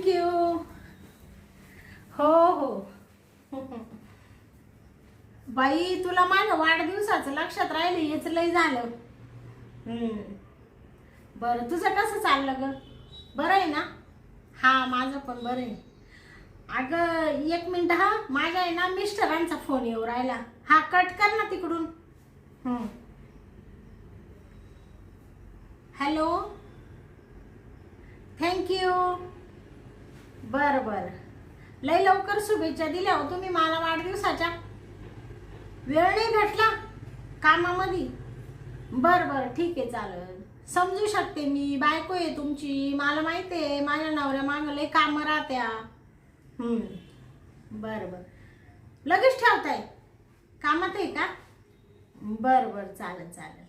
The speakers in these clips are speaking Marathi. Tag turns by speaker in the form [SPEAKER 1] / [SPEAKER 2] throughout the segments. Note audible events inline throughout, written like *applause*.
[SPEAKER 1] थँक्यू हो हो. बाई तुला माझ्या वाढदिवसाचं लक्षात राहिलं? हेच लय झालं. बरं तुझं कसं चाललं ग? बरं आहे ना? हा माझं पण बरं आहे. अगं एक मिनिट हा. माझ्या आहे ना मिस्टरांचा फोन येऊ राहिला. हा कट कर ना तिकडून. हम्म. हॅलो? थँक्यू बरं बरं. लय लवकर शुभेच्छा दिल्या हो तुम्ही मला वाढदिवसाच्या. वेळ नाही भेटला कामामध्ये. बरं बरं ठीक आहे चालेल. समजू शकते मी बायको आहे तुमची. मला माहिती आहे माझ्या नवऱ्या मागं लई कामं राहत्या. बरं बरं. लगेच ठेवताय? कामात आहे का? बरं बरं चालेल चालेल.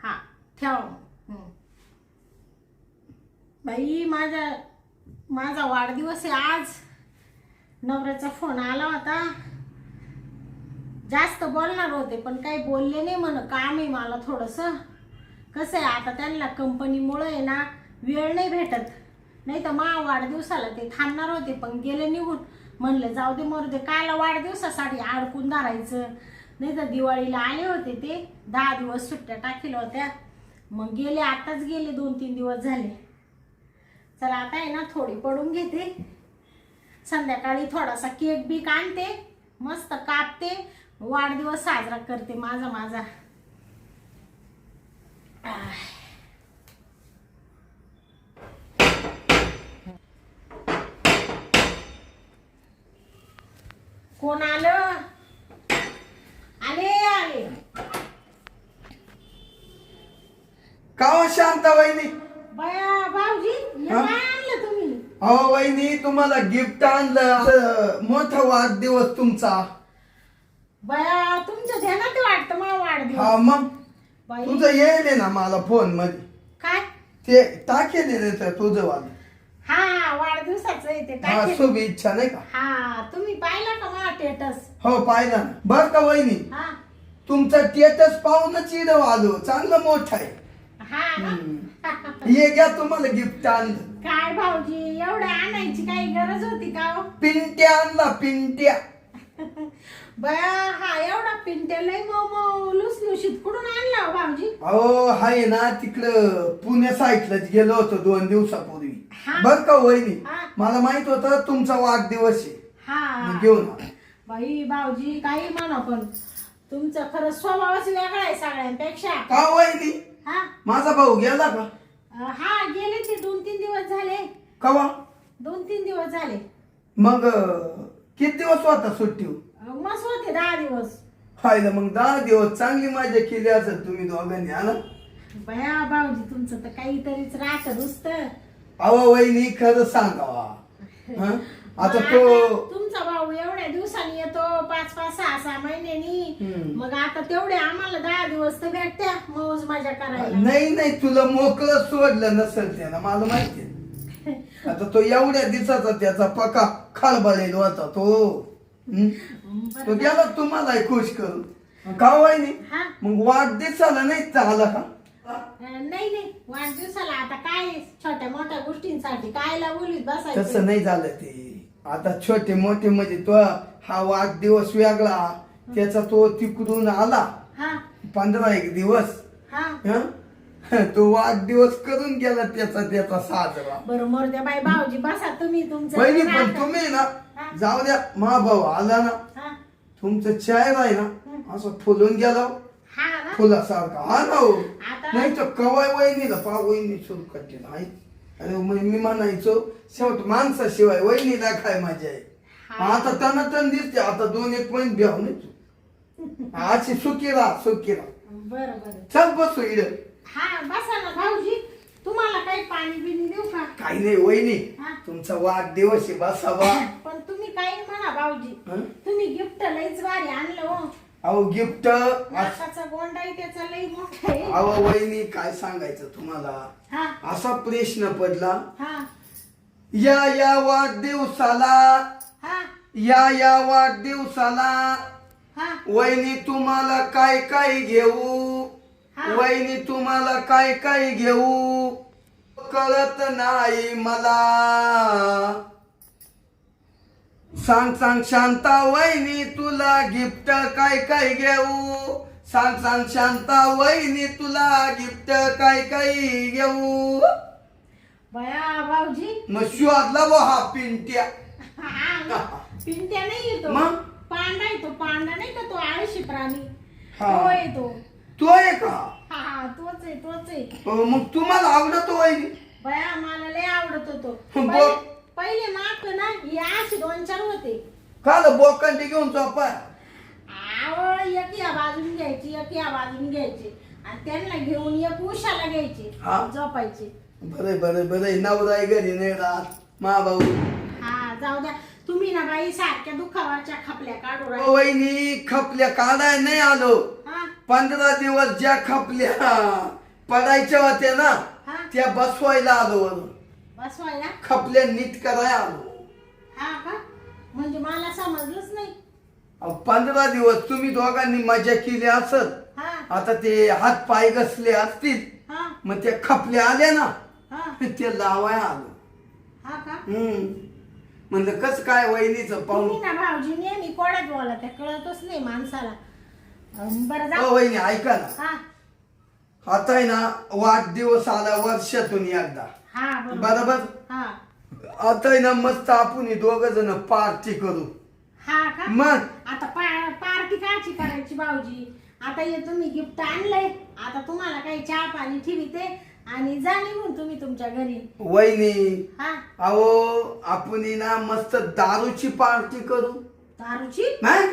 [SPEAKER 1] हां ठेवा मग. बाई माझ्या माझा वाढदिवस आहे आज. नवऱ्याचा फोन आला होता. जास्त बोलणार होते पण काही बोलले नाही म्हण काम आहे मला थोडंसं. कसं आहे आता त्यांना कंपनीमुळं आहे ना वेळ नाही भेटत. नाही तर मा वाढदिवसाला ते थांबणार होते पण गेले निघून. म्हणलं जाऊ दे मरू दे कायला वाढदिवसासाठी अडकून धरायचं? नाही तर दिवाळीला आले होते ते दहा दिवस सुट्ट्या टाकेल होत्या. मग गेले आताच गेले दोन तीन दिवस झाले. चला आता आहे ना थोडी पडून घेते. संध्याकाळी थोडासा केक बीक आणते मस्त कापते वाढदिवस साजरा करते माझा माझा. कोण आलं? आले आले.
[SPEAKER 2] का हो शांत वहिनी
[SPEAKER 1] बया भाऊजी हे
[SPEAKER 2] हा?
[SPEAKER 1] काय आणलं तुम्ही
[SPEAKER 2] अहो वहिनी तुम्हाला गिफ्ट आणलं. असं मोठा वाढदिवस तुमचा.
[SPEAKER 1] बया तुमच्या ध्यानात वाटतं मला
[SPEAKER 2] हा
[SPEAKER 1] वाढदिवस
[SPEAKER 2] मग?
[SPEAKER 1] बाई.
[SPEAKER 2] तुझं येईल ना मला फोनमध्ये
[SPEAKER 1] काय?
[SPEAKER 2] ते टाकेल तर तुझं वाल.
[SPEAKER 1] हा वाढदिवसाचं आहे ते
[SPEAKER 2] हा. शुभेच्छा नाही का?
[SPEAKER 1] हा तुम्ही पाहिला का मला स्टेटस
[SPEAKER 2] हो पाहिला ना. बर का वहिनी?
[SPEAKER 1] हा.
[SPEAKER 2] तुमचा टेटस पाहूनच इडव आलो चांगलं मोठं आहे.
[SPEAKER 1] हा ना?
[SPEAKER 2] हम्म. *laughs* हे घ्या तुम्हाला गिफ्ट आणलं.
[SPEAKER 1] काय भाऊजी एवढं आणायची काही गरज होती का हो? *laughs*
[SPEAKER 2] पिंट्या आणला पिंट्या.
[SPEAKER 1] बया हा एवढा पिंट्या लय मऊ मऊ लुसलुशीत कुठून आणला हो भाऊजी?
[SPEAKER 2] अहो हाय ना तिकडं पुण्या साईडलाच गेलो होतो दोन दिवसापूर्वी.
[SPEAKER 1] हा.
[SPEAKER 2] बर का वहिनी?
[SPEAKER 1] हा.
[SPEAKER 2] मला माहीत होतं तुमचा वाढदिवस आहे.
[SPEAKER 1] हा.
[SPEAKER 2] घेऊन आलो.
[SPEAKER 1] बाई भाऊजी काही म्हणा पण तुमचा खरं स्वभावच वेगळा आहे सगळ्यांपेक्षा.
[SPEAKER 2] का वहिनी?
[SPEAKER 1] हा?
[SPEAKER 2] माझा भाऊ गेला का?
[SPEAKER 1] अं, हा गेले ते. दोन तीन दिवस झाले.
[SPEAKER 2] कवा?
[SPEAKER 1] दोन तीन दिवस झाले.
[SPEAKER 2] मग अं, किती दिवस होता सुट्टी?
[SPEAKER 1] अं, मस्त होते दहा दिवस.
[SPEAKER 2] फायदा मग दहा दिवस चांगली मजा केली असेल तुम्ही दोघांनी ना?
[SPEAKER 1] बया भाऊजी तुमचं तर काहीतरीच राहत नुसतं.
[SPEAKER 2] अहो वहिनी खरं सांगावा. हं? *laughs* आता तो
[SPEAKER 1] तुमचा भाऊ एवढ्या दिवसांनी येतो पाच पाच सहा सहा महिन्यांनी. मग आता तेवढे आम्हाला दहा दिवस तर भेटत्या मौज मजा करायला.
[SPEAKER 2] नाही नाही तुला मोकळं सोडलं नसेल त्यानं मला माहिती. *laughs* आता तो एवढ्या दिवसाचा त्याचा पका खळबळेल होता तो. हं? तो. गेला तुम्हाला खुश करून का वहिनी.
[SPEAKER 1] हा?
[SPEAKER 2] मग वाढदिवसाला नाही झाला का?
[SPEAKER 1] अं, नाही नाही. वाढदिवसाला आता काय छोट्या मोठ्या गोष्टींसाठी कायला बोलीत
[SPEAKER 2] तसं
[SPEAKER 1] बसायचं
[SPEAKER 2] नाही झालं ते. आता छोटे मोठे म्हणजे तो हा वाढदिवस वेगळा त्याचा तो तिकडून आला.
[SPEAKER 1] हा.
[SPEAKER 2] पंधरा एक दिवस.
[SPEAKER 1] हा.
[SPEAKER 2] हं? *laughs* तो वाढदिवस करून गेला त्याचा त्याचा साजरा.
[SPEAKER 1] बरं मोरद्या बाई भाऊजी बसा तुम्ही तुमचं
[SPEAKER 2] बहिणी पण
[SPEAKER 1] राहतं.
[SPEAKER 2] तुम्ही ना
[SPEAKER 1] हा.
[SPEAKER 2] जाऊ द्या मा भाऊ आला ना.
[SPEAKER 1] हा.
[SPEAKER 2] तुमचं चेहरा आहे ना असं फुलून गेला.
[SPEAKER 1] हा ना.
[SPEAKER 2] फुलासारखा. हा ना हो.
[SPEAKER 1] आता-
[SPEAKER 2] नाही तर कवाय वहिनीला पा वहिनी सुरू करते नाही. अरे मग मी म्हणायचो शेवट माणसाशिवाय वहिनीला काय आहे
[SPEAKER 1] हा.
[SPEAKER 2] आता त्यांना तण दिसते आता दोन एक पॉईंट भ्याव नाही अशी सुखी राहा सुखी राहा.
[SPEAKER 1] बरं बरं.
[SPEAKER 2] चल बसू इड
[SPEAKER 1] हा बसा ना भाऊजी. तुम्हाला काही पाणी बिणी देऊ का?
[SPEAKER 2] काही नाही वहिनी
[SPEAKER 1] हा.
[SPEAKER 2] तुमचा वाढदिवस आहे बसावा.
[SPEAKER 1] पण तुम्ही काही म्हणा भाऊजी.
[SPEAKER 2] हं?
[SPEAKER 1] तुम्ही गिफ्ट लईच भारी आणलं हो.
[SPEAKER 2] अहो गिफ्ट
[SPEAKER 1] नाकाचा गोंडाई त्याचा लई मोठा आहे.
[SPEAKER 2] अहो वहिनी काय सांगायचं तुम्हाला?
[SPEAKER 1] हा.
[SPEAKER 2] असा प्रश्न पडला.
[SPEAKER 1] हा.
[SPEAKER 2] या या वाढदिवसाला
[SPEAKER 1] हा.
[SPEAKER 2] या या वाढदिवसाला
[SPEAKER 1] हा.
[SPEAKER 2] वहिनी तुम्हाला काय काय घेऊ?
[SPEAKER 1] हा.
[SPEAKER 2] वहिनी तुम्हाला काय काय घेऊ? कळत नाही मला. सांग सांग शांता वहिनी तुला गिफ्ट काय काय घेऊ? सांग सांग शांता वहिनी तुला गिफ्ट काय काय घेऊ?
[SPEAKER 1] बया भाऊजी.
[SPEAKER 2] मग शोधला बो हा पिंट्या.
[SPEAKER 1] हा, पिंट्या नाही येतो.
[SPEAKER 2] मग?
[SPEAKER 1] पांडा येतो. पांडा नाही का तो आळशी प्राणी?
[SPEAKER 2] हा.
[SPEAKER 1] तो येतो.
[SPEAKER 2] तो आहे का?
[SPEAKER 1] हा हा. तोच आहे तोच आहे.
[SPEAKER 2] अं, मग तुम्हाला आवडतो वहिनी?
[SPEAKER 1] बया मला लय आवडत होतो. पहिले- पहिले माग ना हे असे दोन चार होते.
[SPEAKER 2] काल बोकंडी घेऊन चोपा
[SPEAKER 1] आवड एक या बाजून घ्यायची एक या बाजून घ्यायची. आणि त्यांना घेऊन एक उशाला घ्यायचे
[SPEAKER 2] हा.
[SPEAKER 1] झोपायचे.
[SPEAKER 2] बरे बरे बरे. नवरा आहे घरी नाही राहत मा भाऊ
[SPEAKER 1] हा जाऊ द्या. तुम्ही ना बाई सारख्या दुखावरच्या खपल्या काढू
[SPEAKER 2] ओ वहिनी खपल्या काढाय नाही आलो.
[SPEAKER 1] हा?
[SPEAKER 2] पंधरा दिवस ज्या खपल्या पडायच्या होत्या ना
[SPEAKER 1] हा?
[SPEAKER 2] त्या बसवायला आलो वरून. खपल्या नीट करायला आलो
[SPEAKER 1] हा का? म्हणजे मला समजलंच नाही.
[SPEAKER 2] अहो, पंधरा दिवस तुम्ही दोघांनी मजा केली असत
[SPEAKER 1] हा.
[SPEAKER 2] आता ते हात पाय घसले असतील
[SPEAKER 1] हा.
[SPEAKER 2] मग त्या खपल्या आल्या ना
[SPEAKER 1] हा.
[SPEAKER 2] ते लावाय आलो.
[SPEAKER 1] हा का?
[SPEAKER 2] हम्म. म्हणलं कस काय वहिनीचं
[SPEAKER 1] तुम्ही
[SPEAKER 2] पाहून
[SPEAKER 1] ना भाऊजी नेहमी कोड्यात बोला त्या कळतच नाही माणसाला. अं, बरं जा.
[SPEAKER 2] ओ वहिनी ऐका ना.
[SPEAKER 1] हा.
[SPEAKER 2] आता आहे ना वाढदिवस आला वर्षातून एकदा.
[SPEAKER 1] हा बरोबर.
[SPEAKER 2] बरोबर?
[SPEAKER 1] हा.
[SPEAKER 2] आता आहे ना मस्त आपण दोघ जण पार्टी करू.
[SPEAKER 1] हा का?
[SPEAKER 2] मग?
[SPEAKER 1] आता पा- पार्टी कायची करायची भाऊजी? आता हे तुम्ही गिफ्ट आणलंय. आता तुम्हाला काही चहा पाणी ठेवीते आणि जा निघून तुम्ही तुमच्या घरी.
[SPEAKER 2] वहिनी
[SPEAKER 1] हा.
[SPEAKER 2] अहो आपण ना मस्त दारूची पार्टी करू.
[SPEAKER 1] दारूची?
[SPEAKER 2] नाही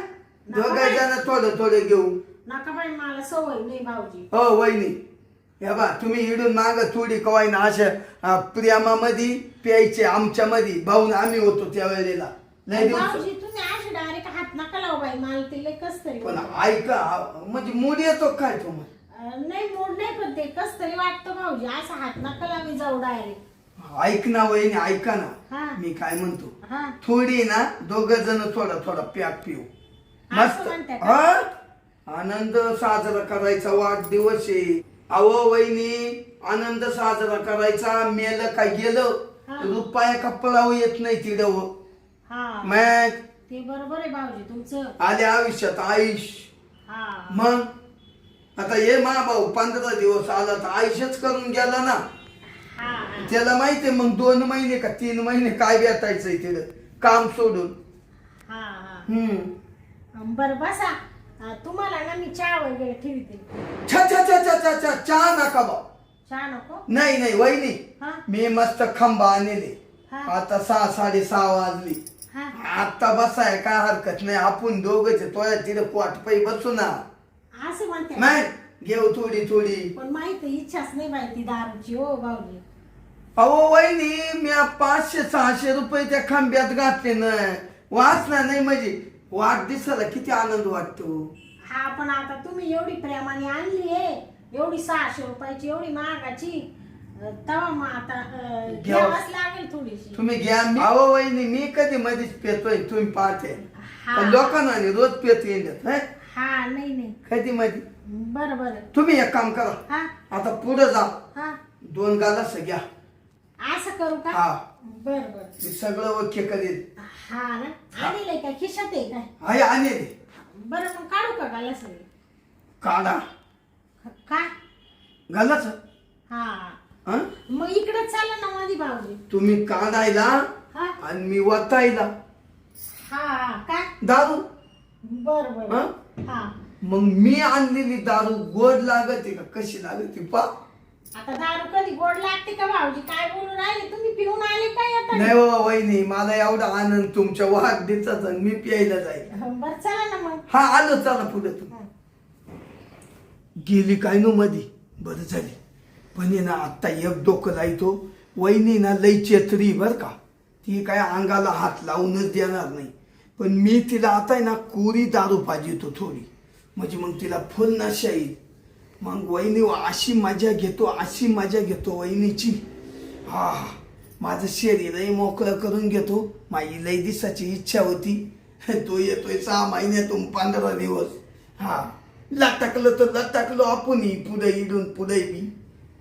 [SPEAKER 2] दोघ जण थोडं थोडं घेऊ.
[SPEAKER 1] नका बाई मला सवय नाही भाऊजी.
[SPEAKER 2] हो वहिनी. हे बा तुम्ही इडून माग थोडी कवाय ना अशा प्रेमामध्ये प्यायचे आमच्या मध्ये भाऊन आम्ही होतो त्या वेळेला. लय दिवस
[SPEAKER 1] भाऊजी तुम्ही अशी डायरेक्ट हात नका लावू बाई मला ते लय कस तरी
[SPEAKER 2] पण
[SPEAKER 1] वाटतं.
[SPEAKER 2] ऐका म्हणजे मूड येतो काय तुम्हाला?
[SPEAKER 1] अं, नाही मूड नाही पण ते कस तरी वाटतं भाऊजी. असा हात नका लावी जाऊ डायरेक्ट
[SPEAKER 2] ऐक ना वहिनी ऐका
[SPEAKER 1] हा.
[SPEAKER 2] ना मी काय म्हणतो?
[SPEAKER 1] हा.
[SPEAKER 2] थोडी ना दोघ जण थोडा थोडा प्याक पिऊ.
[SPEAKER 1] असं
[SPEAKER 2] मस्त.
[SPEAKER 1] म्हणताय का?
[SPEAKER 2] हा? आनंद साजरा करायचा वाढदिवस आहे. अहो वहिनी आनंद साजरा करायचा मेलं काय गेलं?
[SPEAKER 1] हा.
[SPEAKER 2] रुपया कपडावर येत नाही तिडव
[SPEAKER 1] हा.
[SPEAKER 2] मग?
[SPEAKER 1] ते बरोबर आहे भाऊजी तुमचं.
[SPEAKER 2] आले आयुष्यात आयुष.
[SPEAKER 1] हा.
[SPEAKER 2] मग? आता ये मा भाऊ पंधरा दिवस आला तर आयुष्यच करून गेला ना.
[SPEAKER 1] हा हा.
[SPEAKER 2] त्याला माहितीये मग दोन महिने का तीन महिने काय भेटायचंय तिथं काम सोडून.
[SPEAKER 1] हा हा.
[SPEAKER 2] हम्म.
[SPEAKER 1] बर बसा. तुम्हाला ना मी चहा वगैरे ठेवते.
[SPEAKER 2] छा छा छा चहा नका बा
[SPEAKER 1] चहा नको?
[SPEAKER 2] नाही नाही वहिनी
[SPEAKER 1] हा?
[SPEAKER 2] मी मस्त खंबा आणले
[SPEAKER 1] हा?
[SPEAKER 2] आता सहा साडे सहा वाजली.
[SPEAKER 1] हा?
[SPEAKER 2] आता बसाय काय हरकत नाही. आपण दोघच तोया तिथे पोट पै बसू ना.
[SPEAKER 1] असं म्हणते?
[SPEAKER 2] नाही घेऊ थोडी थोडी.
[SPEAKER 1] पण माहिती इच्छाच नाही बाई ती दारूची हो भाऊजी.
[SPEAKER 2] अहो वहिनी मी पाचशे सहाशे रुपये त्या खांब्यात घातले ना. वाचना नाही म्हणजे वाढदिवसाला किती आनंद वाटतो.
[SPEAKER 1] हा पण आता तुम्ही एवढी प्रेमाने आणली आहे. एवढी सहाशे रुपयाची एवढी महागाची. अं, तेव्हा मग आता अं. घ्यावंच लागेल थोडीशी.
[SPEAKER 2] तुम्ही घ्या. मी- अहो वहिनी मी कधी मध्येच पेतोय तुम्ही पाहते.
[SPEAKER 1] हा.
[SPEAKER 2] पण लोकांना नाही, रोज पेत येत
[SPEAKER 1] हा? नाही नाही.
[SPEAKER 2] कधी मध्ये
[SPEAKER 1] बरं बरं.
[SPEAKER 2] तुम्ही एक काम करा.
[SPEAKER 1] हा.
[SPEAKER 2] आता पुढे जा.
[SPEAKER 1] हा.
[SPEAKER 2] दोन गालास घ्या.
[SPEAKER 1] असं करू का?
[SPEAKER 2] हा.
[SPEAKER 1] बर बर.
[SPEAKER 2] सगळं ओके करेल
[SPEAKER 1] हा ना? आणलंय का? खिशात आहे काय?
[SPEAKER 2] हाय आणि
[SPEAKER 1] बरं मग काढू का गाला सगळे?
[SPEAKER 2] काढा.
[SPEAKER 1] काय?
[SPEAKER 2] घालाच
[SPEAKER 1] हा.
[SPEAKER 2] हं?
[SPEAKER 1] मग इकडे चाला ना माझी भाऊजी
[SPEAKER 2] तुम्ही काढायला
[SPEAKER 1] हा?
[SPEAKER 2] आणि मी वतायला.
[SPEAKER 1] हा काय?
[SPEAKER 2] दारू.
[SPEAKER 1] बर बर.
[SPEAKER 2] हं?
[SPEAKER 1] हा.
[SPEAKER 2] मग मी आणलेली दारू गोड लागते का? कशी लागते? पा.
[SPEAKER 1] आता दारू कधी गोड लागते का भाऊजी काय बोलून राहिले? तुम्ही पिऊन आले काय आता?
[SPEAKER 2] नाही हो वहिनी मला एवढा आनंद तुमच्या वाढदिवसाचा आणि मी प्यायला जाईल.
[SPEAKER 1] बर चला ना मग.
[SPEAKER 2] हा आलो चला पुढे. तू
[SPEAKER 1] हं.
[SPEAKER 2] गेली काय नो मधी? बरं झाली. पण ना आत्ता एक डोकं लायतो. वहिनी ना लई चेत्री बर का. ती काय अंगाला हात लावूनच देणार नाही. पण मी तिला आता आहे ना कोरी दारू पाहिजे थोडी. म्हणजे मग तिला फुल नशा येईल. मग वहिनी अशी मजा घेतो अशी मजा घेतो वहिनीची. हा माझं शरीरही मोकळं करून घेतो. माझी लई दिसाची इच्छा होती. *laughs* तो येतोय सहा महिन्यातून पंधरा दिवस. हा. लाग तर लाग टाकलो आपणही पुढे इडून पुढे बी.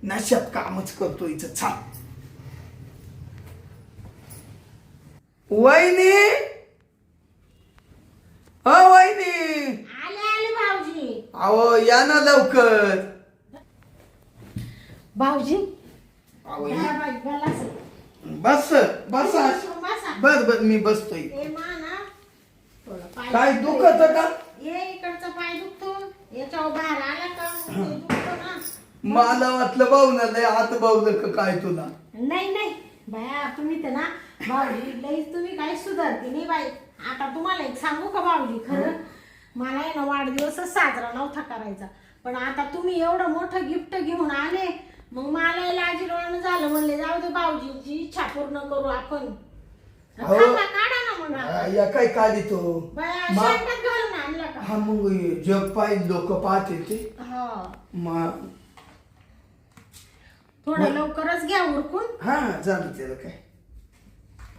[SPEAKER 2] नाश्यात कामच करतो इथं छान वहिनी! अ वहिनी!
[SPEAKER 1] भाऊजी.
[SPEAKER 2] अहो या ना लवकर.
[SPEAKER 1] भाऊजी
[SPEAKER 2] बस बस
[SPEAKER 1] बस
[SPEAKER 2] बस. मी बसतोय. काय दुखत का?
[SPEAKER 1] इकडचा पाय दुखतो. याच्यावर बाहेर आला का? ते दुखतो ना.
[SPEAKER 2] मला वाटलं भाऊ ना लय हात भाऊलं का काय तुला.
[SPEAKER 1] नाही नाही. बाया तुम्ही तर ना भाऊजी लई तुम्ही काही सुधारते नाही बाई. आता तुम्हाला एक सांगू का भाऊजी? खरं? मला आहे ना वाढदिवसच साजरा नव्हता करायचा. पण आता तुम्ही एवढं मोठं गिफ्ट घेऊन आले. मग मला लाजीरवाणं झालं म्हणले जाऊ दे भाऊजींची इच्छा पूर्ण करू आपण. खांबा काढा ना. मग आता.
[SPEAKER 2] या काय काढी तो?
[SPEAKER 1] बाया
[SPEAKER 2] मा-
[SPEAKER 1] स्वयंपाक घालून आणला का?
[SPEAKER 2] हा मग जग पाय लोक पाहते ते.
[SPEAKER 1] हा.
[SPEAKER 2] मग
[SPEAKER 1] थोडं लवकरच घ्या उरकून.
[SPEAKER 2] हा झालं त्याला काय.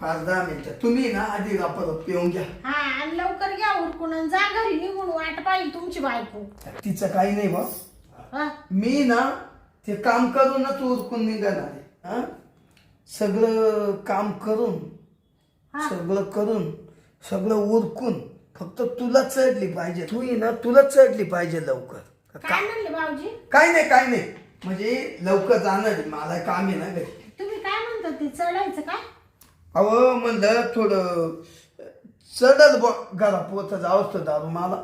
[SPEAKER 2] पाच दहा मिनिटं. तुम्ही ना आधी परत पिऊन घ्या.
[SPEAKER 1] हा आणि लवकर घ्या उरकून आणि जा घरी निघून वाट पाहिजे तुमची बायको.
[SPEAKER 2] तिचं काही नाही बा.
[SPEAKER 1] हा.
[SPEAKER 2] मी ना ते काम करूनच उरकून निघणार आहे. हा? सगळं काम करून सगळं करून सगळं उरकून फक्त तुला चढली पाहिजे. तू ही ना तुला चढली पाहिजे लवकर.
[SPEAKER 1] काय म्हणले भाऊजी?
[SPEAKER 2] काय नाही काय नाही. म्हणजे लवकर जाणार मला काम आहे ना घरी.
[SPEAKER 1] तुम्ही काय म्हणता ते चढायचं काय?
[SPEAKER 2] अहो म्हणलं थोडं चढल बा घरा पोत जावंच तर दारू मला.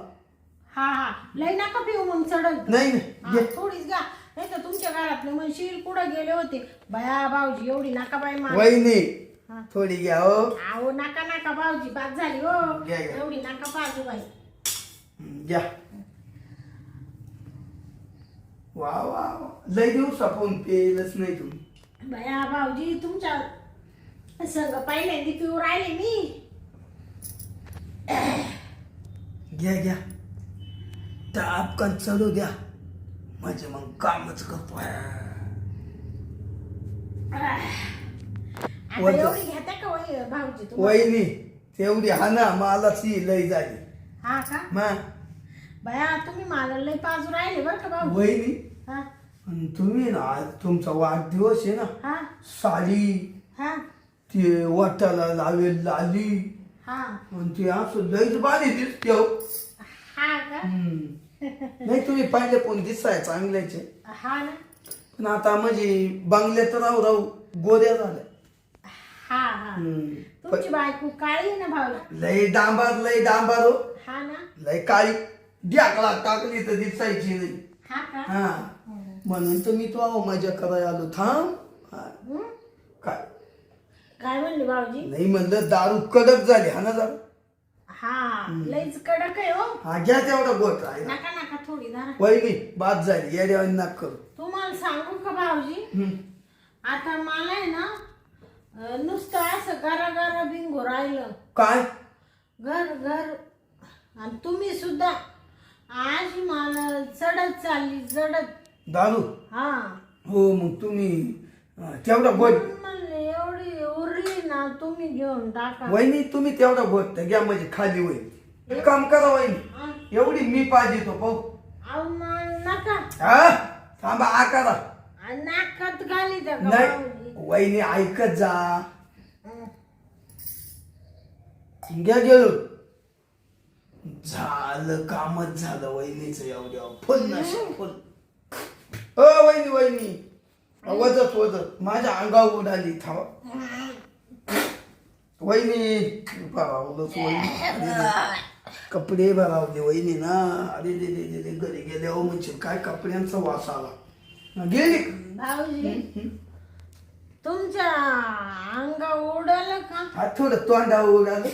[SPEAKER 1] हा हा. लय नका पिऊ मग चढल
[SPEAKER 2] नाही नाही. घे.
[SPEAKER 1] थोडीच घ्या. नाही तर तुमच्या घरातले म्हणशील कुठं गेले होते? बया भाऊजी एवढी नका बाई मा
[SPEAKER 2] वहिनी
[SPEAKER 1] हा.
[SPEAKER 2] थोडी घ्या हो.
[SPEAKER 1] अहो नका नका भाऊजी बाद झाली हो.
[SPEAKER 2] घ्या, घ्या.
[SPEAKER 1] एवढी नका पाजू बाई.
[SPEAKER 2] घ्या. वा वा वा. लय दिवस आपण पेलच नाही तुम्ही.
[SPEAKER 1] बया भाऊजी तुमच्या संग पहिल्यांदी पिऊ राहिले मी.
[SPEAKER 2] घ्या घ्या. टापकन चढू द्या. म्हणजे मग कामच करतो
[SPEAKER 1] आता
[SPEAKER 2] वरचं.
[SPEAKER 1] एवढी घेता का वही भाऊजी तुम्ही
[SPEAKER 2] वहिनी तेवढी हा ना मलाच ही लय झाली
[SPEAKER 1] हा का? बया तुम्ही मला लय पाजू राहिले बरं का भाऊ
[SPEAKER 2] वहिनी?
[SPEAKER 1] हा.
[SPEAKER 2] तुम्ही ना आज तुमचा वाढदिवस आहे ना
[SPEAKER 1] हा.
[SPEAKER 2] साडी
[SPEAKER 1] हा.
[SPEAKER 2] ते वाटाला लावेल लाली.
[SPEAKER 1] हा.
[SPEAKER 2] आणि ते असं लईच बारी दिसते हो.
[SPEAKER 1] हा का?
[SPEAKER 2] हम्म. नाही तुम्ही पाहिले पण दिसाय चांगल्याचे.
[SPEAKER 1] हा ना.
[SPEAKER 2] पण आता म्हणजे बंगल्यात राहू राहू गोऱ्या झाल्या.
[SPEAKER 1] हा हा.
[SPEAKER 2] हम्म.
[SPEAKER 1] तुमची बायको काळी आहे ना भाऊ
[SPEAKER 2] लय डांबार लय डांबार. हो
[SPEAKER 1] हा ना?
[SPEAKER 2] लय काळी. ढ्याकळा टाकली तर दिसायची नाही.
[SPEAKER 1] हा का?
[SPEAKER 2] हा. म्हणून तर मी तो आहो मजा करायला आलो. थांब. हा.
[SPEAKER 1] हं?
[SPEAKER 2] काय?
[SPEAKER 1] काय म्हणले भाऊजी?
[SPEAKER 2] नाही म्हणलं दारू कडक झाली. हा ना दारू?
[SPEAKER 1] हा. लईच कडक आहे हो.
[SPEAKER 2] हा घ्या तेवढा गोट आहे
[SPEAKER 1] नका नका थोडी धरा
[SPEAKER 2] वहिनी बाद झाली. या देवानी नाक करू.
[SPEAKER 1] तुम्हाला सांगू का भाऊजी?
[SPEAKER 2] हम्म.
[SPEAKER 1] आता मला आहे ना नुसतं असं गरा गरा बिंगो राहिलं.
[SPEAKER 2] काय?
[SPEAKER 1] घर घर. आणि तुम्ही सुद्धा. आज मला चढत चालली चढत
[SPEAKER 2] दारू?
[SPEAKER 1] हा.
[SPEAKER 2] हो मग तुम्ही अं, तेवढा
[SPEAKER 1] म्हणून म्हणले एवढी उरली ना तुम्ही घेऊन टाका.
[SPEAKER 2] वहिनी तुम्ही तेवढा गोट घ्या म्हणजे खाली होईल एक काम करा वहिनी.
[SPEAKER 1] हा.
[SPEAKER 2] एवढी मी पाहिजे तो पाहू.
[SPEAKER 1] अहो मग नका.
[SPEAKER 2] हा? थांबा आ करा
[SPEAKER 1] आणि नाकात घाली त्या
[SPEAKER 2] नाही? वहिनी ऐकत जा. घ्या गेलो. झालं कामच झालं वहिनीच एवढ्या फुल नशा फुल. अ वहिनी वहिनी. वजत वजत माझ्या अंगावर उडाली थांबा. वहिनी भरावलंच वहिनी. रे. कपडे भरावले वहिनी ना. अरे दे दे घरी गेले हो म्हणजे काय कपड्यांचा वास आला. गेली का?
[SPEAKER 1] भाऊजी. तुमच्या अंगा उडालं का
[SPEAKER 2] हा थोडं तोंडावर उडालं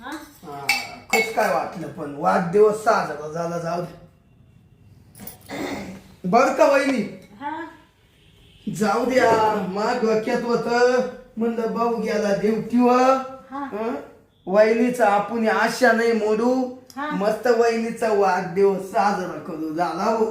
[SPEAKER 1] हा?
[SPEAKER 2] हा, कस काय वाटलं पण वाढदिवस साजरा झाला जाऊ दे बर का वहिनी
[SPEAKER 1] हा?
[SPEAKER 2] जाऊ द्या मा डोक्यात होत म्हणलं भाऊ गेला ड्युटीवर
[SPEAKER 1] हा.
[SPEAKER 2] हं? वहिनीचा आपण आशा नाही मोडू
[SPEAKER 1] हा.
[SPEAKER 2] मस्त वहिनीचा वाढदिवस साजरा करू झाला हो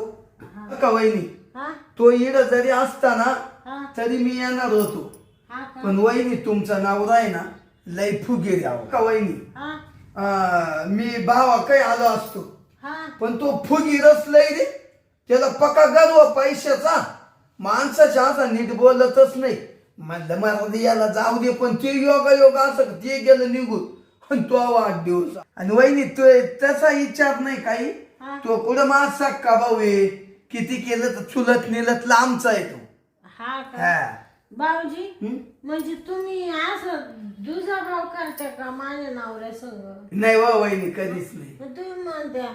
[SPEAKER 2] का वहिनी
[SPEAKER 1] हा?
[SPEAKER 2] तो इड जरी असताना
[SPEAKER 1] हा?
[SPEAKER 2] तरी मी येणार होतो.
[SPEAKER 1] हा का?
[SPEAKER 2] पण वहिनी तुमचा नवरा आहे ना लय फुगेरी आहो का वहिनी?
[SPEAKER 1] हा?
[SPEAKER 2] अं, मी भावा काही आलो असतो
[SPEAKER 1] हा?
[SPEAKER 2] पण तो फुगी रचलय रे. त्याला पका गर्व पैशाचा. माणसाच्या असा नीट बोलतच नाही. म्हणलं मला याला जाऊ दे पण ते योगा योगा असं ते गेलं निघून. आणि तो वाढदिवस आणि वहिनी तो तसा विचार नाही काही.
[SPEAKER 1] हा.
[SPEAKER 2] तो कुठं माझा सक्का भाऊ आहे? किती केलं तर चुलत नेलत लांबचा आहे तो.
[SPEAKER 1] हा का?
[SPEAKER 2] हा.
[SPEAKER 1] भाऊजी
[SPEAKER 2] हं?
[SPEAKER 1] म्हणजे तुम्ही असं दुजा भाव करता का माझ्या नवऱ्या संग?
[SPEAKER 2] नाही वा वहिनी कधीच नाही.
[SPEAKER 1] मग तुम्ही म्हणत्या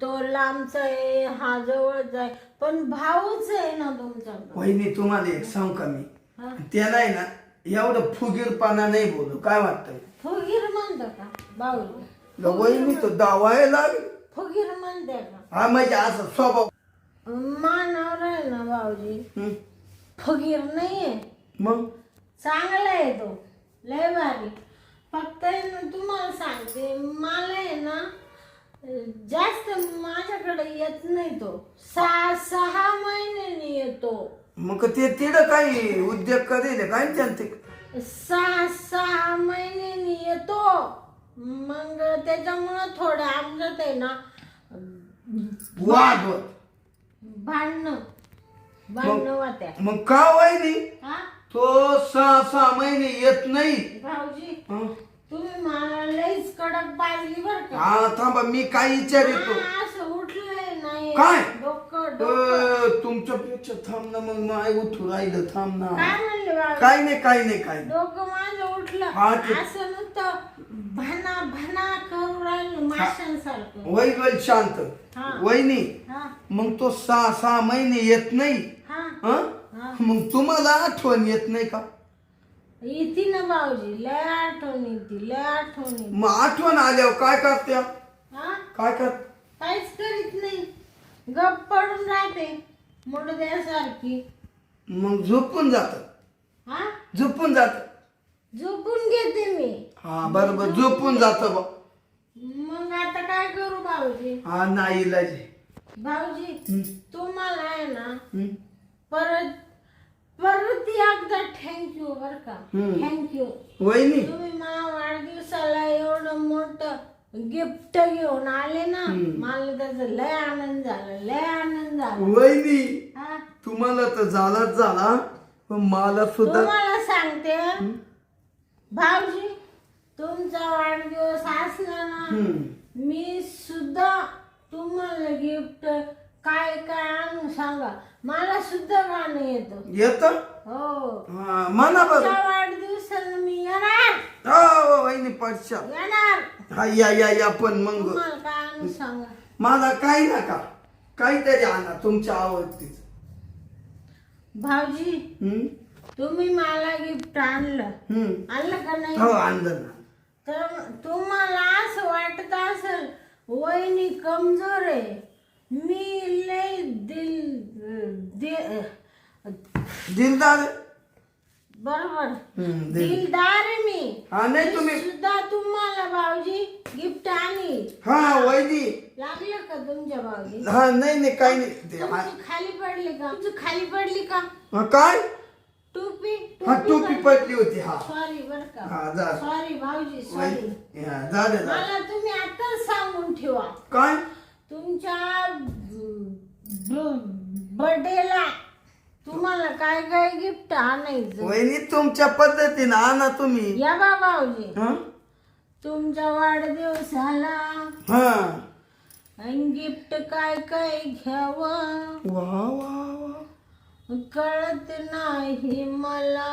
[SPEAKER 1] तो लांबचा आहे हा जवळच आहे पण भाऊच आहे ना तुमचा.
[SPEAKER 2] वहिनी तुम्हाला एक सांग का मी?
[SPEAKER 1] हा.
[SPEAKER 2] त्याला आहे ना एवढं फुगीरपणा नाही बोलू. काय वाटतं
[SPEAKER 1] फुगीर म्हणता का भाऊजी
[SPEAKER 2] ल वहिनी तो दावायला लागली
[SPEAKER 1] फुगीर म्हणते का?
[SPEAKER 2] हा म्हणजे असं स्वभाव.
[SPEAKER 1] मानावर आहे ना भाऊजी
[SPEAKER 2] हं?
[SPEAKER 1] फुगीर नाहीये.
[SPEAKER 2] मग?
[SPEAKER 1] चांगला आहे तो. लय भारी. फक्त आहे ना तुम्हाला सांगते मला आहे ना जास्त माझ्याकडे येत नाही तो. सहा सहा महिन्यानी येतो.
[SPEAKER 2] मग ते तिथं काही उद्योग करेल काय त्यांचे
[SPEAKER 1] सहा सहा महिन्यानी येतो. मग त्याच्यामुळं थोडं आमच्यात आहे ना
[SPEAKER 2] वाद.
[SPEAKER 1] भांडणं.
[SPEAKER 2] मग का वहिनी?
[SPEAKER 1] हा?
[SPEAKER 2] तो सहा सहा महिने येत नाही.
[SPEAKER 1] भाऊजी
[SPEAKER 2] हं?
[SPEAKER 1] तुम्ही मला लईच कडक बाजली बर का?
[SPEAKER 2] हा थांबा मी काय
[SPEAKER 1] हा, असं उठलंय नाही.
[SPEAKER 2] काय?
[SPEAKER 1] डोकं डोकं.
[SPEAKER 2] तुमच्या पेक्षा थांब ना मग माय उठू राहिलं थांब ना.
[SPEAKER 1] काय म्हणले बाबा
[SPEAKER 2] काय नाही काय नाही काय नाही.
[SPEAKER 1] डोकं माझं उठलं.
[SPEAKER 2] हा, ते-
[SPEAKER 1] असं नुसतं भना भना करू राहिलं माशांसारखं.
[SPEAKER 2] वै वै शांत.
[SPEAKER 1] हा.
[SPEAKER 2] वहिनी
[SPEAKER 1] हा.
[SPEAKER 2] मग तो सहा सहा महिने येत नाही.
[SPEAKER 1] हा.
[SPEAKER 2] मग तुम्हाला आठवण येत नाही का?
[SPEAKER 1] येते ना भाऊजी लय आठवण येते लय आठवण येते.
[SPEAKER 2] मग आठवण आल्यावर काय करत्या?
[SPEAKER 1] हा?
[SPEAKER 2] काय कर
[SPEAKER 1] काहीच करीत नाही. गप पडून राहते मुडद्यासारखी.
[SPEAKER 2] मग झोपून जात.
[SPEAKER 1] हा?
[SPEAKER 2] झोपून जात.
[SPEAKER 1] झोपून घेते मी.
[SPEAKER 2] हा बरोबर झोपून जात बा.
[SPEAKER 1] मग आता काय करू भाऊजी?
[SPEAKER 2] हा नाही इलाज आहे.
[SPEAKER 1] भाऊजी तुम्हाला आहे ना. परत परत एकदा थँक्यू बर का.
[SPEAKER 2] हं.
[SPEAKER 1] थँक्यू
[SPEAKER 2] वहिनी.
[SPEAKER 1] तुम्ही मला वाढदिवसाला एवढं मोठं गिफ्ट घेऊन आले ना मला त्याचा लय आनंद झाला लय आनंद झाला.
[SPEAKER 2] वहिनी
[SPEAKER 1] हा?
[SPEAKER 2] तुम्हाला तर झालाच झाला पण मला सुद्धा
[SPEAKER 1] तुम्हाला सांगते भाऊजी तुमचा वाढदिवस असला ना. मी सुद्धा तुम्हाला गिफ्ट काय काय आणू सांगा? मला सुद्धा गाणं येतं.
[SPEAKER 2] येत?
[SPEAKER 1] हो.
[SPEAKER 2] हा म्हणा बरं.
[SPEAKER 1] तुमच्या वाढदिवसाला मी येणार.
[SPEAKER 2] हो वहिनी पडशा
[SPEAKER 1] येणार.
[SPEAKER 2] हा या या या पण मग.
[SPEAKER 1] तुम्हाला काय आणू सांगा?
[SPEAKER 2] मला काही नका. काहीतरी आणा तुमच्या आवडतीच.
[SPEAKER 1] भाऊजी
[SPEAKER 2] हं?
[SPEAKER 1] तुम्ही मला गिफ्ट आणलं.
[SPEAKER 2] हं.
[SPEAKER 1] आणलं का नाही?
[SPEAKER 2] हो आणलं ना.
[SPEAKER 1] तर तुम्हाला असं वाटत असेल वहिनी कमजोर आहे. मी लय दिल दि-
[SPEAKER 2] दिलदार.
[SPEAKER 1] बरोबर.
[SPEAKER 2] दिल.
[SPEAKER 1] दिलदार आहे मी.
[SPEAKER 2] हा नाही तुम्ही
[SPEAKER 1] सुद्धा तुम्हाला भाऊजी गिफ्ट आणि
[SPEAKER 2] हा वहिनी
[SPEAKER 1] लागलं का तुमच्या भाऊजी?
[SPEAKER 2] हा नाही नाही काही नाही. ते हा-
[SPEAKER 1] तुमची खाली पडली का? तुमची खाली पडली का?
[SPEAKER 2] हा, काय?
[SPEAKER 1] टोपी
[SPEAKER 2] हा टोपी पडली. होती हा.
[SPEAKER 1] सॉरी बर का.
[SPEAKER 2] हा जा.
[SPEAKER 1] सॉरी भाऊजी सॉरी
[SPEAKER 2] वहिनी, हा, जा दे जा.
[SPEAKER 1] मला तुम्ही आताच सांगून ठेवा.
[SPEAKER 2] काय?
[SPEAKER 1] तुमच्या बर्थडेला तुम्हाला काय काय गिफ्ट आणायचं?
[SPEAKER 2] वहिनी तुमच्या पद्धतीने आणा तुम्ही.
[SPEAKER 1] या बा भाऊजी.
[SPEAKER 2] हा?
[SPEAKER 1] तुमच्या वाढदिवसाला
[SPEAKER 2] हा.
[SPEAKER 1] गिफ्ट काय काय घ्यावं?
[SPEAKER 2] वा वा वा.
[SPEAKER 1] कळत नाही मला.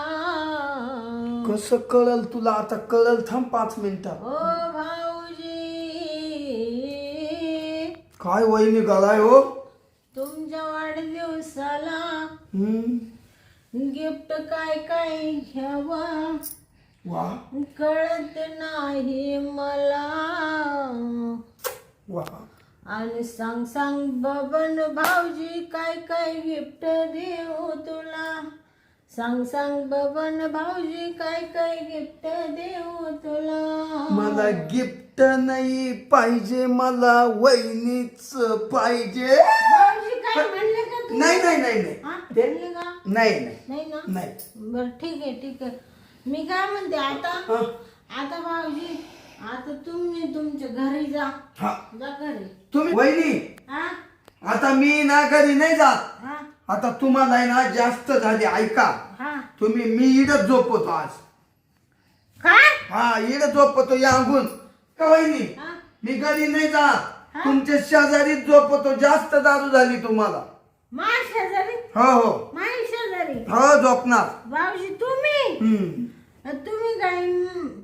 [SPEAKER 2] कसं कळल तुला? आता कळल थांब पाच मिनिटात
[SPEAKER 1] ओ भाऊजी
[SPEAKER 2] काय वहिनी गळाय हो?
[SPEAKER 1] तुमच्या वाढदिवसाला. गिफ्ट काय काय घ्यावं?
[SPEAKER 2] वा.
[SPEAKER 1] कळत नाही मला.
[SPEAKER 2] वा.
[SPEAKER 1] आणि सांग सांग बबन भाऊजी काय काय गिफ्ट देऊ तुला? सांग सांग बबन भाऊजी काय काय गिफ्ट देऊ तुला?
[SPEAKER 2] मला गिफ्ट नाही पाहिजे मला वहिनीच पाहिजे.
[SPEAKER 1] भाऊजी काय म्हणले का तू
[SPEAKER 2] नाही नाही नाही नाही.
[SPEAKER 1] हा? म्हणले का?
[SPEAKER 2] नाही नाही.
[SPEAKER 1] नाही ना?
[SPEAKER 2] नाही.
[SPEAKER 1] बर ठीक आहे ठीक आहे. मी काय म्हणते आता?
[SPEAKER 2] हा.
[SPEAKER 1] आता भाऊजी आता तुम्ही तुमच्या घरी जा.
[SPEAKER 2] हा.
[SPEAKER 1] जा घरी.
[SPEAKER 2] तुम्ही वहिनी
[SPEAKER 1] हा?
[SPEAKER 2] आता मी ना घरी नाही जात.
[SPEAKER 1] हा?
[SPEAKER 2] आता तुम्हाला आहे ना जास्त झाली. ऐका.
[SPEAKER 1] हा.
[SPEAKER 2] तुम्ही मी इडच झोपवतो आज.
[SPEAKER 1] काय?
[SPEAKER 2] हा इड झोपवतो या अंगून. का वहिनी?
[SPEAKER 1] हा?
[SPEAKER 2] मी घरी नाही जात.
[SPEAKER 1] हा?
[SPEAKER 2] तुमच्या शेजारीच झोपवतो जास्त दारू झाली तुम्हाला.
[SPEAKER 1] माय शेजारी?
[SPEAKER 2] हो हो.
[SPEAKER 1] माय शेजारी?
[SPEAKER 2] हो झोपणार.
[SPEAKER 1] भाऊजी तुम्ही?
[SPEAKER 2] हम्म.
[SPEAKER 1] तुम्ही काय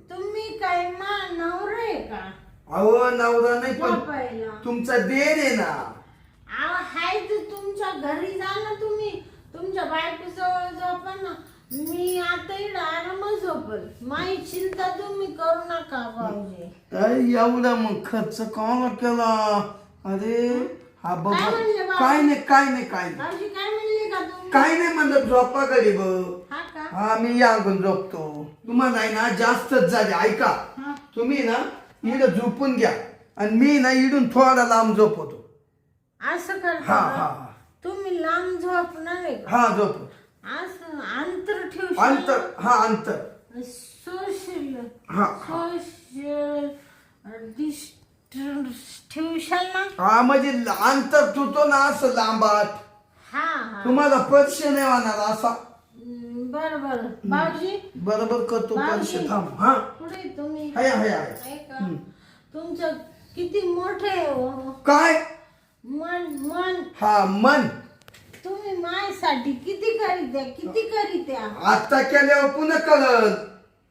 [SPEAKER 1] तुम्ही काय मा नवरा आहे का?
[SPEAKER 2] अहो नवरा नाही पण
[SPEAKER 1] झोपायला.
[SPEAKER 2] तुमचा देर आहे ना.
[SPEAKER 1] हाय तर तुमच्या घरी जा ना तुम्ही. तुमच्या बायको जवळ झोपा ना. मी आता इकडे आरामच झोपल. माझी चिंता तुम्ही करू नका भाऊजी.
[SPEAKER 2] काय एवढा मग. खर्च कोणा केला? अरे हा
[SPEAKER 1] काय
[SPEAKER 2] बाबा
[SPEAKER 1] म्हणले बाबा?
[SPEAKER 2] काय नाही काय नाही काय नाही.
[SPEAKER 1] भाऊजी काय म्हणले का तुम्ही?
[SPEAKER 2] काय नाही म्हणलं झोपा गरीब
[SPEAKER 1] हा का?
[SPEAKER 2] हा मी यागून झोपतो. तुम्हाला आहे ना जास्तच झाले. ऐका.
[SPEAKER 1] हा.
[SPEAKER 2] तुम्ही ना इड झोपून घ्या. आणि मी ना इडून थोडा लांब झोपवतो
[SPEAKER 1] असं
[SPEAKER 2] हा? हा हा.
[SPEAKER 1] तुम्ही लांब झोपणार आहे का?
[SPEAKER 2] हा झोप.
[SPEAKER 1] असं अंतर ठेवू
[SPEAKER 2] अंतर हा अंतर.
[SPEAKER 1] सोशल
[SPEAKER 2] हा
[SPEAKER 1] सोशल डिस्टन्स ठेवशाल ना?
[SPEAKER 2] हा म्हणजे अंतर तुटतो ना असं लांबात.
[SPEAKER 1] हा हा.
[SPEAKER 2] तुम्हाला पर्श नाही होणार असा.
[SPEAKER 1] हम्म, बरं बरं. भाऊजी?
[SPEAKER 2] बरोबर करतो पर्श
[SPEAKER 1] बाजी.
[SPEAKER 2] थांब हा.
[SPEAKER 1] पुढे तुम्ही
[SPEAKER 2] हाय हाय. हाय
[SPEAKER 1] ऐका तुमचं किती मोठे आहे हो.
[SPEAKER 2] काय?
[SPEAKER 1] मन मन.
[SPEAKER 2] हा मन.
[SPEAKER 1] तुम्ही माझ्यासाठी किती करीत्या किती करीत्या?
[SPEAKER 2] आता केल्यावर पुन्हा कळल.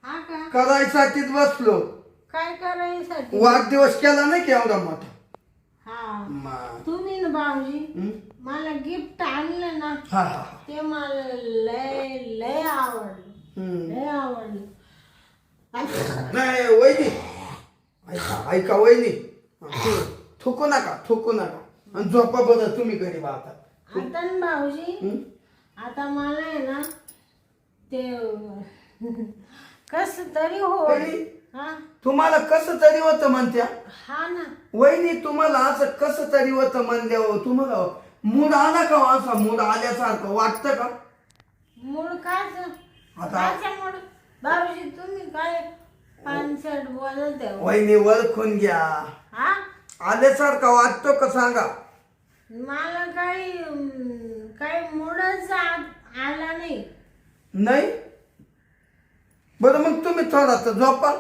[SPEAKER 1] हा का?
[SPEAKER 2] करायसाठीच बसलो.
[SPEAKER 1] काय करायसाठी?
[SPEAKER 2] वाढदिवस केला नाही की एवढा मोठा?
[SPEAKER 1] हा.
[SPEAKER 2] मा-
[SPEAKER 1] तुम्ही ना भाऊजी
[SPEAKER 2] हं?
[SPEAKER 1] मला गिफ्ट आणलं ना
[SPEAKER 2] हा हा हा.
[SPEAKER 1] ते मला लय लय आवडलं.
[SPEAKER 2] हं.
[SPEAKER 1] लय आवडलं. आणि-
[SPEAKER 2] नाही वहिनी. ऐका ऐका वहिनी. थुकू नका थुकू नका. आणि झोपा बरं तुम्ही घरी आता
[SPEAKER 1] आता ना भाऊजी
[SPEAKER 2] हं?
[SPEAKER 1] आता मला आहे ना ते कस तरी हो
[SPEAKER 2] तरी?
[SPEAKER 1] हा?
[SPEAKER 2] तुम्हाला कसं तरी होतं म्हणत्या?
[SPEAKER 1] हा ना.
[SPEAKER 2] वहिनी तुम्हाला असं कसं तरी होतं म्हणल्यावर तुम्हाला मूड आला का हो असा मूड आल्यासारखं? वाटतं का?
[SPEAKER 1] मूळ काच
[SPEAKER 2] आता-
[SPEAKER 1] काचा मूळ भाऊजी तुम्ही काय पानसट बोलत आहे हो?
[SPEAKER 2] वहिनी ओळखून घ्या.
[SPEAKER 1] हा?
[SPEAKER 2] आल्यासारखा वाटतो का सांगा?
[SPEAKER 1] मला काही अं, काही मूडच आ- आला नाही.
[SPEAKER 2] नाही? बरं मग तुम्ही थोडा झोपा.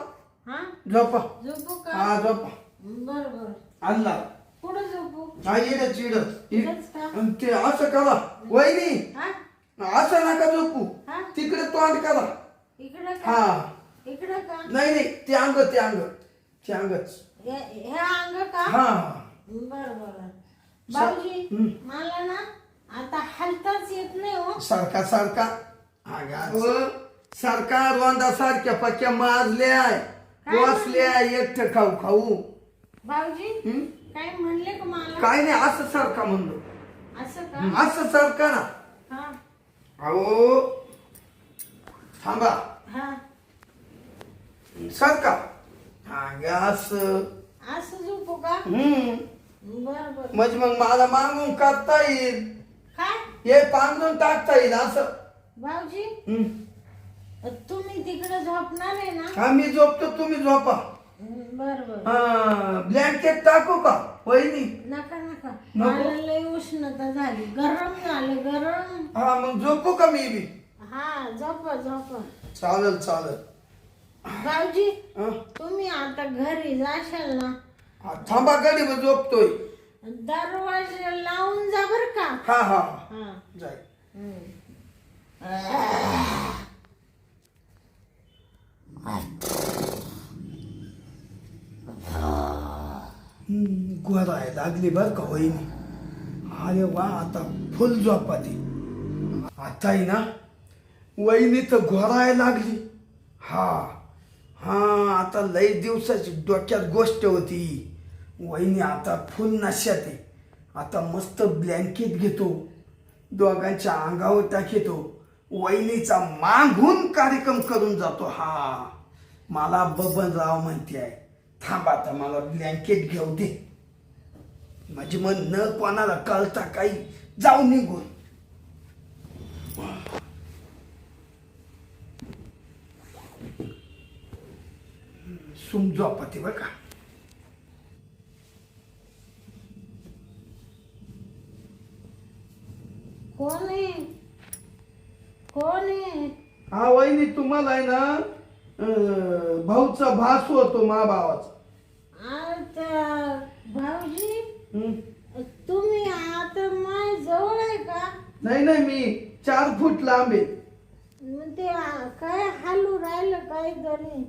[SPEAKER 1] हा?
[SPEAKER 2] झोपा.
[SPEAKER 1] झोपू का?
[SPEAKER 2] हा झोपा.
[SPEAKER 1] बर बर.
[SPEAKER 2] आणला.
[SPEAKER 1] कुठं झोपू?
[SPEAKER 2] हा इडच इडच
[SPEAKER 1] इडच का?
[SPEAKER 2] आणि ते असं करा. वहिनी.
[SPEAKER 1] हा?
[SPEAKER 2] असं नका झोपू.
[SPEAKER 1] हा?
[SPEAKER 2] तिकडे तोंड करा.
[SPEAKER 1] इकडं
[SPEAKER 2] हा.
[SPEAKER 1] इकडं का?
[SPEAKER 2] नाही नाही. ते अंग ते अंग. ते अंगच.
[SPEAKER 1] हे हे अंग का?
[SPEAKER 2] हा.
[SPEAKER 1] बर बर. भाऊजी
[SPEAKER 2] हं.
[SPEAKER 1] मला ना आता हलताच येत नाही हो.
[SPEAKER 2] सारखा सारखा. अगं, सारखा रोंदा सारख्या पक्या मारल्या वाचल्या एकटं खाऊ खाऊ. हं?
[SPEAKER 1] काय म्हणले का मला?
[SPEAKER 2] काय नाही असं सारखा म्हणलो.
[SPEAKER 1] असं का?
[SPEAKER 2] असं सारखा ना.
[SPEAKER 1] हा.
[SPEAKER 2] अहो. थांबा.
[SPEAKER 1] हा.
[SPEAKER 2] सारखा. अगं, असं.
[SPEAKER 1] असं झोपू का?
[SPEAKER 2] हम्म.
[SPEAKER 1] बर बर.
[SPEAKER 2] म्हणजे मग मला मागून काढता येईल.
[SPEAKER 1] काय?
[SPEAKER 2] हे पांघरून टाकता येईल असं.
[SPEAKER 1] भाऊजी?
[SPEAKER 2] हम्म.
[SPEAKER 1] तुम्ही तिकडे झोपणार आहे ना?
[SPEAKER 2] हा मी झोपतो तुम्ही झोपा.
[SPEAKER 1] बर बर.
[SPEAKER 2] हा ब्लँकेट टाकू का वहिनी?
[SPEAKER 1] नका नका.
[SPEAKER 2] नको?
[SPEAKER 1] मला लय उष्णता झाली. गरम झालं गरम.
[SPEAKER 2] हा मग झोपू का मी बी?
[SPEAKER 1] हा झोपा झोपा.
[SPEAKER 2] चालेल चालेल.
[SPEAKER 1] भाऊजी
[SPEAKER 2] हा?
[SPEAKER 1] तुम्ही आता घरी जाशाल ना?
[SPEAKER 2] हा, थांबा गडी झोपतोय.
[SPEAKER 1] दरवाजा लावून जा बर का?
[SPEAKER 2] हा हा.
[SPEAKER 1] हा.
[SPEAKER 2] जाय.
[SPEAKER 1] हम्म.
[SPEAKER 2] गोरा आहे लागली बर का वहिनी? अरे वा आता फुल झोपा ती आता आहे ना वहिनी तर घोराय लागली. हा. हा आता लई दिवसाची डोक्यात गोष्ट होती. वहिनी आता फुल नश्यात आहे. आता मस्त ब्लँकेट घेतो. दोघांच्या अंगावर टाकीतो. वहिनीचा मागून कार्यक्रम करून जातो हा. मला बबनराव म्हणते आहे थांब आता मला ब्लँकेट घेऊ दे. माझी मन न कोणाला कळता काही जाऊ निघून. सुम झोपते बरं का?
[SPEAKER 1] कोण आहे? कोण आहे?
[SPEAKER 2] हा वहिनी तुम्हाला आहे ना अं, भाऊचा भास होतो मा भावाचा.
[SPEAKER 1] आता भाऊजी
[SPEAKER 2] हं?
[SPEAKER 1] तुम्ही आता माय जवळ आहे का?
[SPEAKER 2] नाही नाही मी चार फूट लांब आहे.
[SPEAKER 1] मग ते आ- काय हालू राहिलं काय तरी?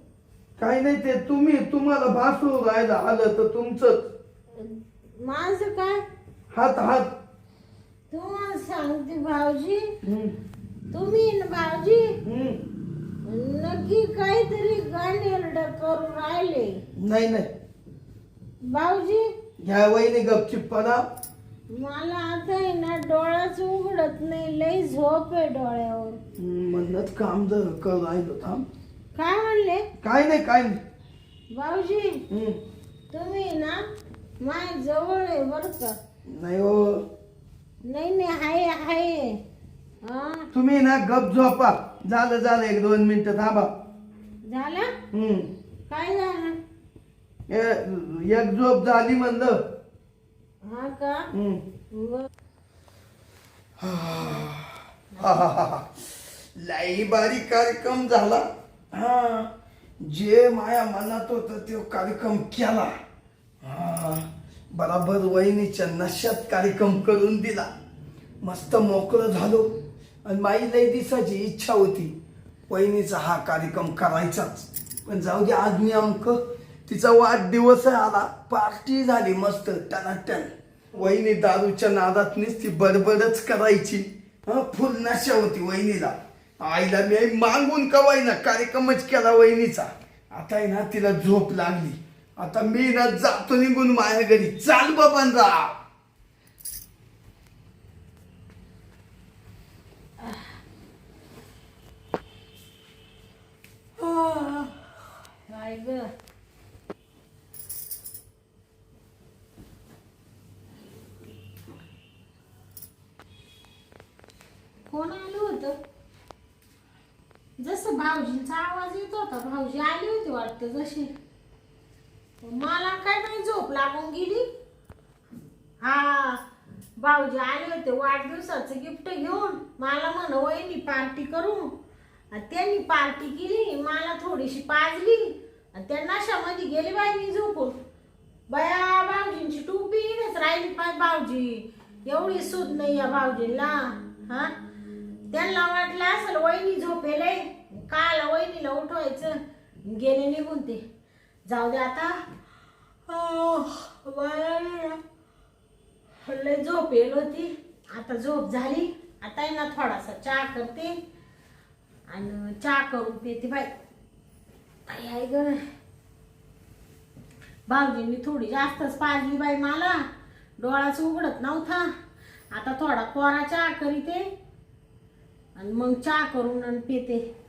[SPEAKER 2] काही नाही ते तुम्ही तुम्हाला भासू राहायला आलं तर तुमचंच.
[SPEAKER 1] माझं काय?
[SPEAKER 2] हात हात.
[SPEAKER 1] तुम्हाला सांगते भाऊजी. तुम्ही न भाऊजी. नक्की काहीतरी गाणेरड करून राहिले.
[SPEAKER 2] नाही नाही.
[SPEAKER 1] भाऊजी.
[SPEAKER 2] ह्या वहिनी गपचिप्पाला
[SPEAKER 1] मला आता आहे ना डोळाच उघडत नाही लई झोप आहे डोळ्यावर.
[SPEAKER 2] म्हणत काम जर करू राहिलो थांब.
[SPEAKER 1] काय म्हणले?
[SPEAKER 2] काय नाही काय नाही.
[SPEAKER 1] भाऊजी. तुम्ही ना माय जवळ आहे बर का.
[SPEAKER 2] नाही हो.
[SPEAKER 1] नाही नाही हाय हाय. हा?
[SPEAKER 2] तुम्ही ना गप झोपा. झालं झालं एक दोन मिनिटं थांबा.
[SPEAKER 1] झालं?
[SPEAKER 2] हं.
[SPEAKER 1] काय झालं?
[SPEAKER 2] ए- एक झोप झाली म्हणलं.
[SPEAKER 1] हा का?
[SPEAKER 2] हा, हा, हा, हा. लई बारी कार्यक्रम झाला. हा जे माया मनात होत तो कार्यक्रम केला. हा बराबर वहिनीच्या नशात कार्यक्रम करून दिला. मस्त मोकळं झालो. आणि माई लय दिसाची इच्छा होती. वहिनीचा हा कार्यक्रम करायचाच. पण जाऊ दे आज मी अमक तिचा वाढदिवस आला. पार्टी झाली मस्त टनाटन. वहिनी दारूच्या नादात ती बडबडच करायची. फुल नशा होती वहिनीला. आईला मी आई मागून कवाय ना कार्यक्रमच केला वहिनीचा. आता आहे ना तिला झोप लागली. आता मी ना जातो निघून माझ्या घरी. चाल बाबांचा
[SPEAKER 1] काय ग. कोण आलं होतं? जसं भाऊजींचा आवाज येत होता भाऊजी आली होती वाटतं जशी. मला काय नाही झोप लागून गेली? हा भाऊजी आले होते वाढदिवसाचं गिफ्ट घेऊन. मला म्हण वहिनी पार्टी करू. त्यांनी पार्टी केली मला थोडीशी पाजली. आणि त्या नशामध्ये गेली बाई मी झोपून. बया भाऊजींची टोपी राहिली पाय भाऊजी. एवढी सूद नाही या भाऊजींना. हा? त्यांना वाटलं असेल वहिनी झोपेले काल वहिनीला उठवायचं. गेले निघून ते. जाऊ दे आता. लय झोप येल होती. आता झोप झाली. आता आहे ना थोडासा चहा करते. आणि चहा करून पिते बाई. आई आहे ग. भाऊजींनी थोडी जास्तच पाजली बाई मला. डोळाच उघडत नव्हता. आता थोडा कोरा चहा करीते. आणि मग चहा करून आणि पिते.